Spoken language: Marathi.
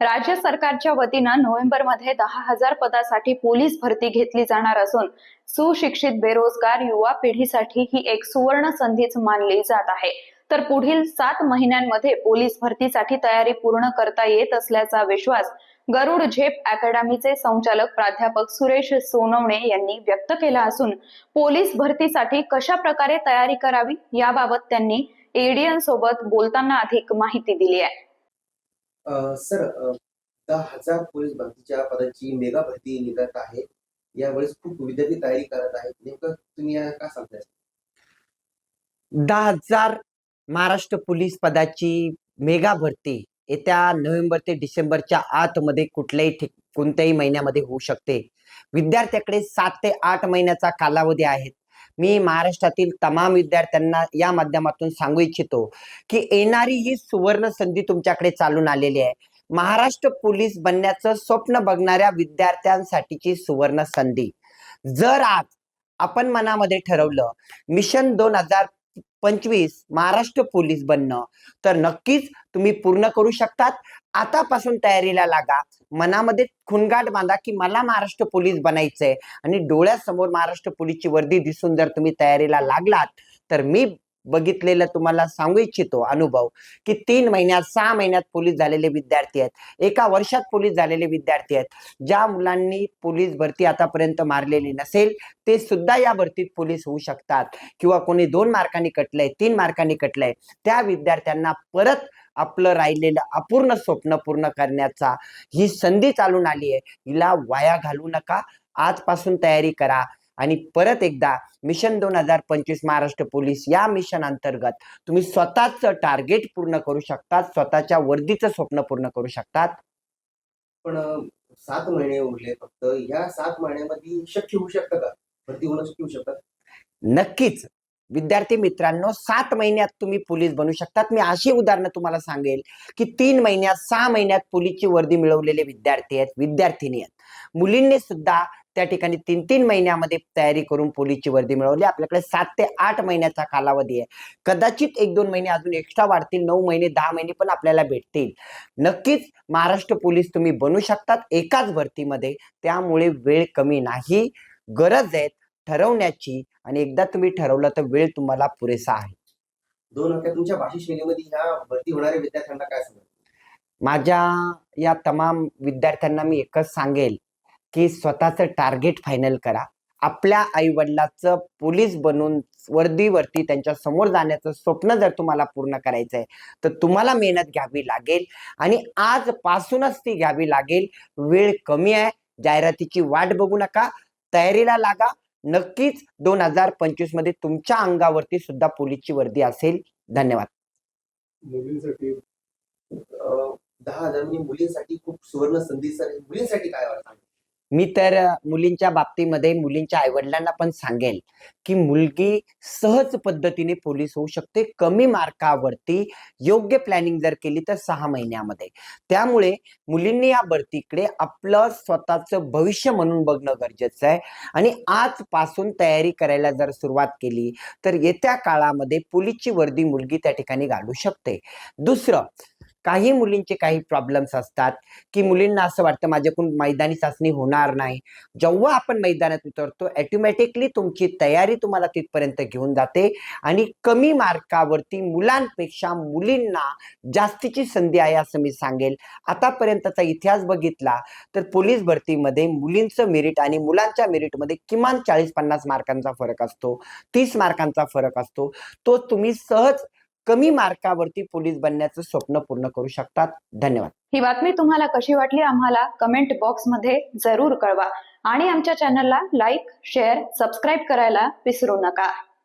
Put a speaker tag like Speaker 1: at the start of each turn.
Speaker 1: राज्य सरकारच्या वतीनं नोव्हेंबरमध्ये दहा हजार पदासाठी पोलीस भरती घेतली जाणार असून सुशिक्षित बेरोजगार युवा पिढीसाठी ही एक सुवर्ण संधीच मानली जात आहे. तर पुढील सात महिन्यांमध्ये पोलीस भरतीसाठी तयारी पूर्ण करता येत असल्याचा विश्वास गरुड झेप अकॅडमीचे संचालक प्राध्यापक सुरेश सोनवणे यांनी व्यक्त केला असून पोलीस भरतीसाठी कशा प्रकारे तयारी करावी याबाबत त्यांनी एडीएन सोबत बोलताना अधिक माहिती दिली आहे.
Speaker 2: सर दहा हजार पोलीस भरतीच्या पदाची मेगा भरती निघत आहे. यावेळेस खूप विद्यार्थी तयारी करत आहेत. नेमकं तुम्ही या का सांगताय?
Speaker 3: दहा हजार महाराष्ट्र पोलीस पदाची मेगा भरती येत्या नोव्हेंबर ते डिसेंबरच्या आतमध्ये कुठल्याही ठिक कोणत्याही महिन्यामध्ये होऊ शकते. विद्यार्थ्याकडे सात ते आठ महिन्याचा कालावधी आहे. मी महाराष्ट्रातील तमाम विद्यार्थ्यांना या माध्यमातून सांगू इच्छितो की येणारी ही सुवर्ण संधी तुमच्याकडे चालून आलेली आहे. महाराष्ट्र पोलीस बनण्याचं स्वप्न बघणाऱ्या विद्यार्थ्यांसाठीची सुवर्ण संधी. जर आज आपण मनामध्ये ठरवलं मिशन दोन हजार पंचवीस महाराष्ट्र पोलीस बनणं. तर नक्कीच तुम्ही पूर्ण करू शकतात. आतापासून तयारीला लागा. मनामध्ये खुणगाट बांधा की मला महाराष्ट्र पोलीस बनायचंय. आणि डोळ्यासमोर महाराष्ट्र पोलीसची वर्दी दिसून जर तुम्ही तयारीला लागलात तर मी बघितलेलं तुम्हाला सांगू इच्छितो अनुभव की तीन महिन्यात सहा महिन्यात पोलीस झालेले विद्यार्थी आहेत. एका वर्षात पोलीस झालेले विद्यार्थी आहेत. ज्या मुलांनी पोलीस भरती आतापर्यंत मारलेली नसेल ते सुद्धा या भरतीत पोलीस होऊ शकतात. किंवा कोणी दोन मार्कांनी कटलंय तीन मार्कांनी कटलंय त्या विद्यार्थ्यांना परत आपलं राहिलेलं अपूर्ण स्वप्न पूर्ण करण्याचा ही संधी चालून आली आहे हिला वाया घालू नका. आजपासून तयारी करा. आणि परत एकदा मिशन दोन हजार पंचवीस महाराष्ट्र पोलीस या मिशन अंतर्गत तुम्ही स्वतःच टार्गेट पूर्ण करू शकतात स्वतःच्या वर्दीचं स्वप्न पूर्ण करू शकतात.
Speaker 2: पण सात महिने उरले फक्त. या सात महिन्यामध्ये शक्य होऊ शकतं का? भरती होणं शक्य होऊ शकतं?
Speaker 3: नक्कीच. विद्यार्थी मित्रांनो सात महिन्यात तुम्ही पोलीस बनू शकतात. मी अशी उदाहरणं तुम्हाला सांगेल की तीन महिन्यात सहा महिन्यात पोलीसची वर्दी मिळवलेले विद्यार्थी आहेत विद्यार्थिनी आहेत. मुलींनी सुद्धा त्या ठिकाणी तीन तीन महिन्यामध्ये तयारी करून पोलीसची वर्दी मिळवली. आपल्याकडे सात ते आठ महिन्याचा कालावधी आहे. कदाचित एक दोन महिने अजून एक्स्ट्रा वाढतील. नऊ महिने दहा महिने पण आपल्याला भेटतील. नक्कीच महाराष्ट्र पोलीस तुम्ही बनू शकतात एकाच भरतीमध्ये. त्यामुळे वेळ कमी नाही. गरज आहे ठरवण्याची आणि एकदा तुम्ही ठरवलं तर वेळ तुम्हाला पुरेसा आहे.
Speaker 2: दोन वाक्यात तुमच्या भाषा शैलीमध्ये ह्या भरती होणाऱ्या विद्यार्थ्यांना काय सांगाल?
Speaker 3: माझ्या या तमाम विद्यार्थ्यांना मी एकच सांगेल. की स्वतःचं टार्गेट फायनल करा. आपल्या आईवडिलाचं पोलीस बनून वर्दीवरती त्यांच्यासमोर जाण्याचं स्वप्न जर तुम्हाला पूर्ण करायचं आहे तर तुम्हाला मेहनत घ्यावी लागेल आणि आजपासूनच ती घ्यावी लागेल. वेळ कमी आहे जाहिरातीची वाट बघू नका तयारीला लागा. नक्कीच दोन हजार पंचवीसमध्ये तुमच्या अंगावरती सुद्धा पोलीसची वर्दी असेल. धन्यवाद.
Speaker 2: मुलींसाठी दहा हजार म्हणजे मुलींसाठी खूप सुवर्ण संधी. सर मुलींसाठी काय वाटतं?
Speaker 3: मी तर मुलींच्या बाबतीमध्ये मुलींच्या आईवडिलांना पण सांगेल की मुलगी सहज पद्धतीने पोलीस होऊ शकते कमी मार्कावरती योग्य प्लॅनिंग जर केली तर सहा महिन्यामध्ये. त्यामुळे मुलींनी या भरतीकडे आपलं स्वतःचं भविष्य म्हणून बघणं गरजेचं आहे. आणि आजपासून तयारी करायला जर सुरुवात केली तर येत्या काळामध्ये पोलीसची वर्दी मुलगी त्या ठिकाणी घालू शकते. दुसरं काही मुलींचे काही प्रॉब्लेम्स असतात की मुलींना असं वाटतं माझ्याकडून मैदानी चाचणी होणार नाही. जेव्हा आपण मैदानात उतरतो ॲटोमॅटिकली तुमची तयारी तुम्हाला तिथपर्यंत घेऊन जाते आणि कमी मार्कावरती मुलांपेक्षा मुलींना जास्तीची संधी आहे असं मी सांगेल. आतापर्यंतचा इतिहास बघितला तर पोलीस भरतीमध्ये मुलींचं मेरिट आणि मुलांच्या मेरिटमध्ये किमान चाळीस पन्नास मार्कांचा फरक असतो. तीस मार्कांचा फरक असतो. तो तुम्ही सहज कमी मार्कावरती पोलीस बनण्याचं स्वप्न पूर्ण करू शकतात. धन्यवाद.
Speaker 1: ही बातमी तुम्हाला कशी वाटली आम्हाला कमेंट बॉक्समध्ये जरूर कळवा. आणि आमच्या चॅनलला लाईक शेअर सबस्क्राईब करायला विसरू नका.